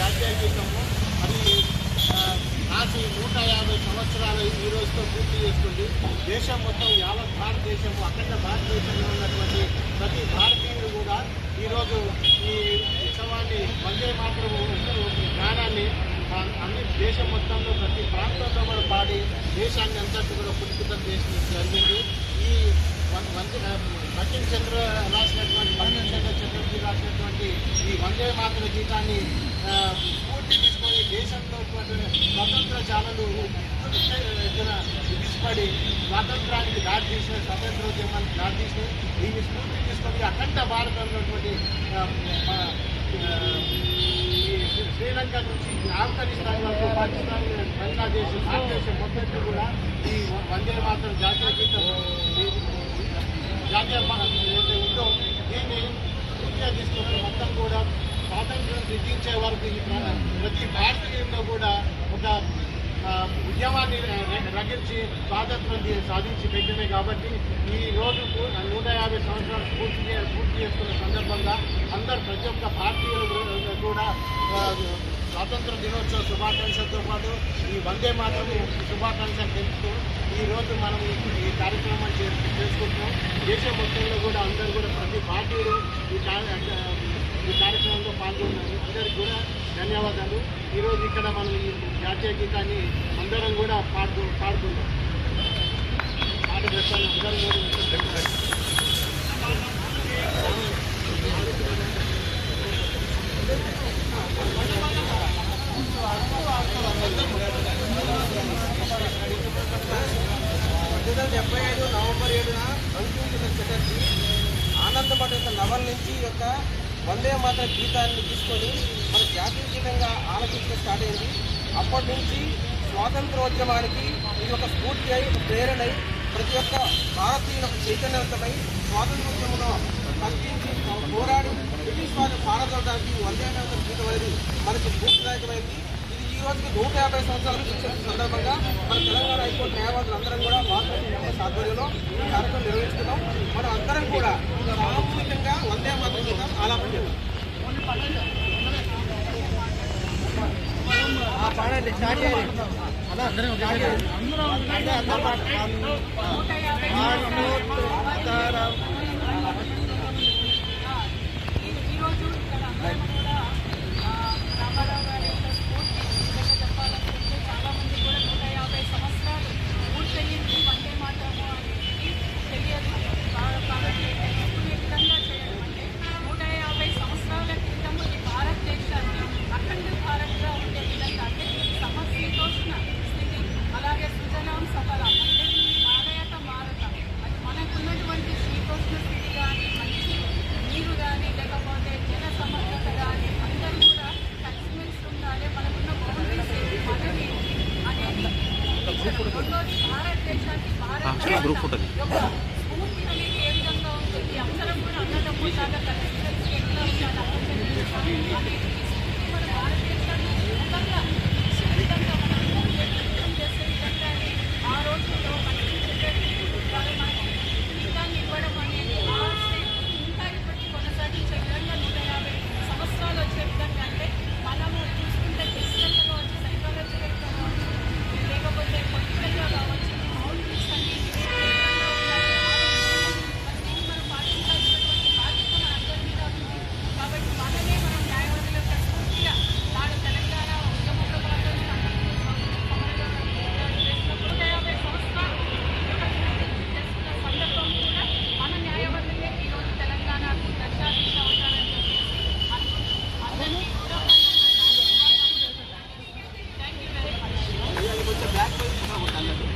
జాతీయ గీతము అది ఆ, నూట యాభై సంవత్సరాలు ఈ రోజుతో పూర్తి చేసుకుంది దేశం మొత్తం యావత్ భారతదేశము అఖండ భారతదేశంలో ఉన్నటువంటి ప్రతి భారతీయుడు కూడా ఈరోజు ఈ ఉత్సవాన్ని వందే మాత్రం గానాన్ని జ్ఞానాన్ని అన్ని దేశం మొత్తంలో ప్రతి ప్రాంతంలో కూడా పాడి దేశాన్ని అంతటి కూడా పుట్టుకతం చేసిన జరిగింది. ఈ వన్- బంకిం చంద్ర రాసినటువంటి బంకిం చంద్ర చక్రవర్తి రాసినటువంటి ఈ వందే మాత్ర గీతాన్ని స్ఫూర్తి తీసుకొని దేశంలో స్వతంత్ర చాలలు విడిచిపడి స్వాతంత్రానికి దారి తీసిన స్వతంత్రోద్యమానికి దారి తీసిన దీన్ని స్ఫూర్తి తీసుకొని అఖండ భారతంలో ఉన్నటువంటి ఈ శ్రీ- శ్రీలంక నుంచి ఆఫ్ఘనిస్తాన్ వరకు పాకిస్తాన్ బంగ్లాదేశ్ భారతదేశం మొత్తం కూడా ఈ వందే మాత్రం జాతీయ గీతం జాతీయ ఏదైతే ఉందో దీన్ని పూర్తిగా తీసుకొని మొత్తం కూడా స్వాతంత్రం సిద్ధించే వరకు ఈ ప్రతి భారతీయుల్లో కూడా ఒక ఉద్యమాన్ని ర- రగిల్చి స్వాతంత్రం సాధించి పెట్టింది కాబట్టి ఈ రోజు నూట యాభై సంవత్సరాలు పూర్తి పూర్తి చేసుకున్న సందర్భంగా అందరు ప్రతి ఒక్క భారతీయులు కూడా స్వాతంత్ర దినోత్సవ శుభాకాంక్షలతో పాటు ఈ వందే మాత్రం శుభాకాంక్షలు తెలుపుతూ ఈ రోజు మనం ఈ కార్యక్రమాన్ని చే- చేసుకుంటున్నాం. దేశం మొత్తంలో కూడా అందరూ కూడా ప్రతి పార్టీలు ఈ ఈ కార్యక్రమంలో పాల్గొన్నారు. అందరికి కూడా ధన్యవాదాలు. ఈరోజు ఇక్కడ మనం ఈ జాతీయ గీతాన్ని అందరం కూడా పాడుతూ పాడుతున్నాం పాట చేస్తాను. అందరం కూడా డెబ్బై ఐదు నవంబర్ ఏడున బంకించంద్ర చటర్జీ ఆనందపడ యొక్క నుంచి ఈ యొక్క వందే మాత్ర గీతాన్ని తీసుకొని మన జాతీయ గీతంగా ఆలకించడం స్టార్ట్ అయింది. అప్పటి నుంచి స్వాతంత్రోద్యమానికి ఇది ఒక స్ఫూర్తి అయి ఒక ప్రేరణై ప్రతి ఒక్క భారతీయులకు చైతన్యవంతమై స్వాతంత్రోద్యమంలో కల్పించి పోరాడి బ్రిటిష్ వారిని పారదోడడానికి వందే మాత్రం గీతం అనేది మనకి స్ఫూర్తిదాయకమైంది. రోజుకి నూట యాభై సంవత్సరాలు సందర్భంగా మన తెలంగాణ హైకోర్టు న్యాయవాదులు అందరం కూడా వాస్తవ ఆధ్వర్యంలో ఈ కార్యక్రమం నిర్వహిస్తున్నాం. మనం అందరం కూడా సామూహికంగా వందే మాత్రం గీతం ఆలాపన చేద్దాం పాడండి స్టార్ట్ చేయండి. ఈరోజు గ్రూప్ ఫోటో భారత యొక్క స్ఫూర్తి కూడా అన్నదమ్ములు లాగా ఎట్లా ఉండాలి